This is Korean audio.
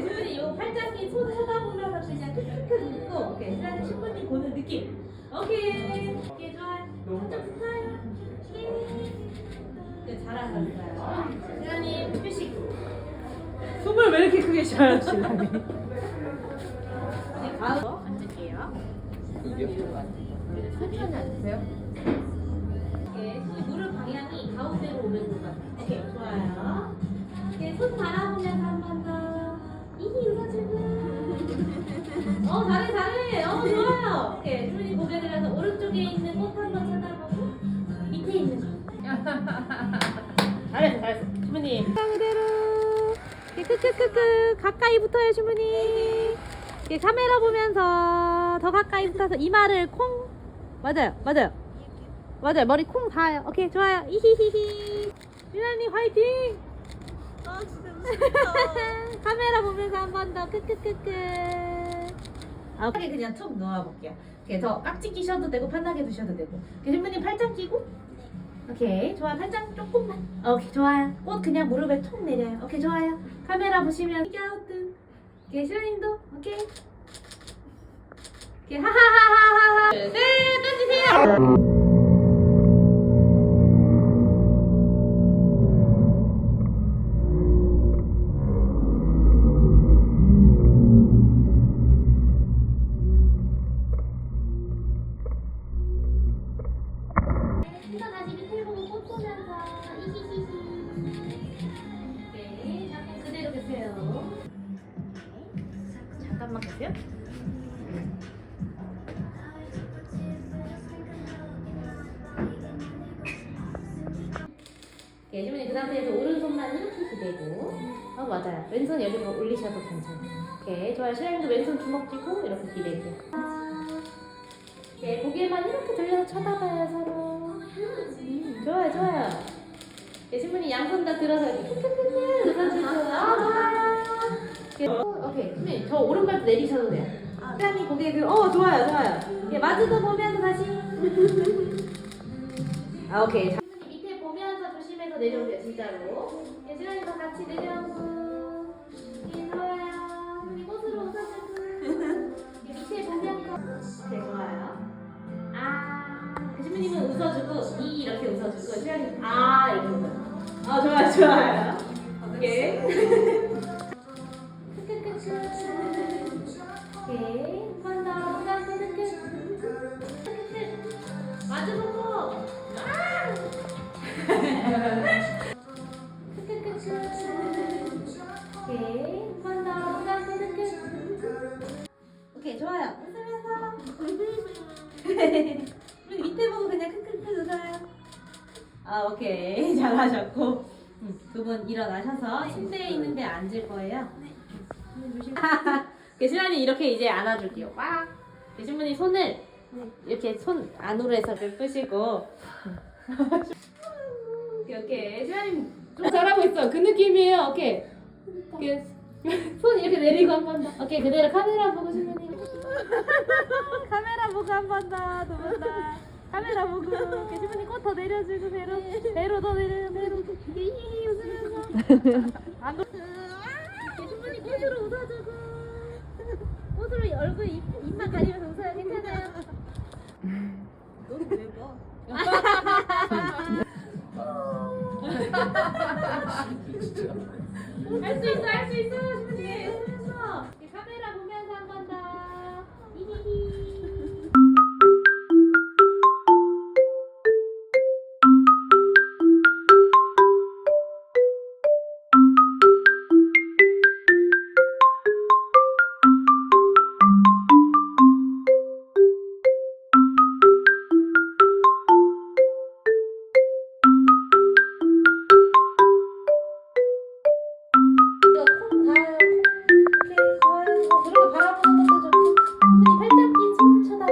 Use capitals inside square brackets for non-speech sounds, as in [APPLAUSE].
신부님 이거 팔짱이 손 쳐다보면서 그냥 크크크 웃고, 오케이, 신부님 신부님 보는 느낌. 오케이, 오케이. 팔짱 붙어요. 예. 네, 잘하셨어요. 신부님 휴식. 숨을 왜 이렇게 크게 쉬어요, 신랑이? 이제 가을 앉을게요. 천천히 앉으세요. 오케이, 손 무릎 방향이 가운데로 오면 될것 같아요. 들어서 오른쪽에 있는 꽃 한번 쳐다보고 밑에 있는 거. [LAUGHS] 잘했어, 잘했어. 주문님. 그대로. 크크크크 가까이 붙어요, 주문님. 이렇게 카메라 보면서 더 가까이 붙어서 이마를 콩. 맞아요, 맞아요. 맞아요, 머리 콩 닿아요. 오케이, 좋아요. 이히히히. 유나님 화이팅! 아 진짜 [LAUGHS] 무섭다. 카메라 보면서 한 번 더 크크크크. 아, 오케이 그냥 툭 놓아볼게요. 그래서 깍지 끼셔도 되고 편하게 두셔도 되고. 교수님 팔짱 끼고. 오케이 좋아 팔짱 조금만. 오케이 좋아요. 꽃 그냥 무릎에 툭 내려요. 오케이 좋아요. 카메라 보시면 갸우뚱. 오케이 시원님도 오케이. 오케이 하하하하하. 둘, 셋 던지세요. 네, 잠깐 그대로 계세요. 네, 잠깐만 계세요. 네, 주문이 그 상태에서 오른손만 이렇게 기대고, 어 맞아요. 왼손 여기로 올리셔도 괜찮아요. 오케이, 좋아요. 신랑님도 왼손 주먹 쥐고 이렇게 기대고요. 네, 고개만 이렇게 들려서 쳐다봐요 서로. 양손 다 들어서 이렇게 크크크크 웃어주고. 아, 좋아요. 네, 어, 오케이, 신부님 저 오른발도 내리셔도 돼요. 신랑이 고개 들, 어, 좋아요, 좋아요. 네, 마주도 보면서 다시. [LAUGHS] 아, 오케이. 자, 신부님 밑에 보면서 조심해서 내려오세요, 진짜로. 네, 신랑님도 같이 내려오고. 네, 좋아요. 우리 꽃으로 웃어주고. 네, 밑에 보면서. 네, 좋아요. 아, 교수님은 웃어주고 이 이렇게 웃어주고 수현이 아 이렇게 웃어. 아 좋아요 좋아요. 오케이. 오케이. 한번 더. 한번 더. 크크크. 크크크. 마주보고. 아. 크크크크. 오케이. 좋아요. 웃으면서. 아 오케이 [LAUGHS] 잘하셨고 두 분 일어나셔서 침대에 있는데 앉을 거예요. 네. 조심. [LAUGHS] 계신분이 이렇게 이제 안아줄게요. 와. 계신 분이 손을 이렇게 손 안으로 해서 푸시고 [LAUGHS] 이렇게 신랑님 좀 잘하고 있어. 그 느낌이에요. 오케이. 이렇게 손 이렇게 내리고 한 번 더. 오케이 그대로 카메라 보고 신부님. 카메라 보고 한 번 더, 두번 더. 카메라 보고. 신부님 꽃더 내려주고 배로 배로 더 내려 배로. 이 웃으면서. 안 웃. 이렇게 신부님 꽃으로 웃어주고. 꽃으로 얼굴 입 입만 가리면서 웃어요. 괜찮아요. 너는 왜 봐? 할 수 있어, 할 수 있어, 신부님.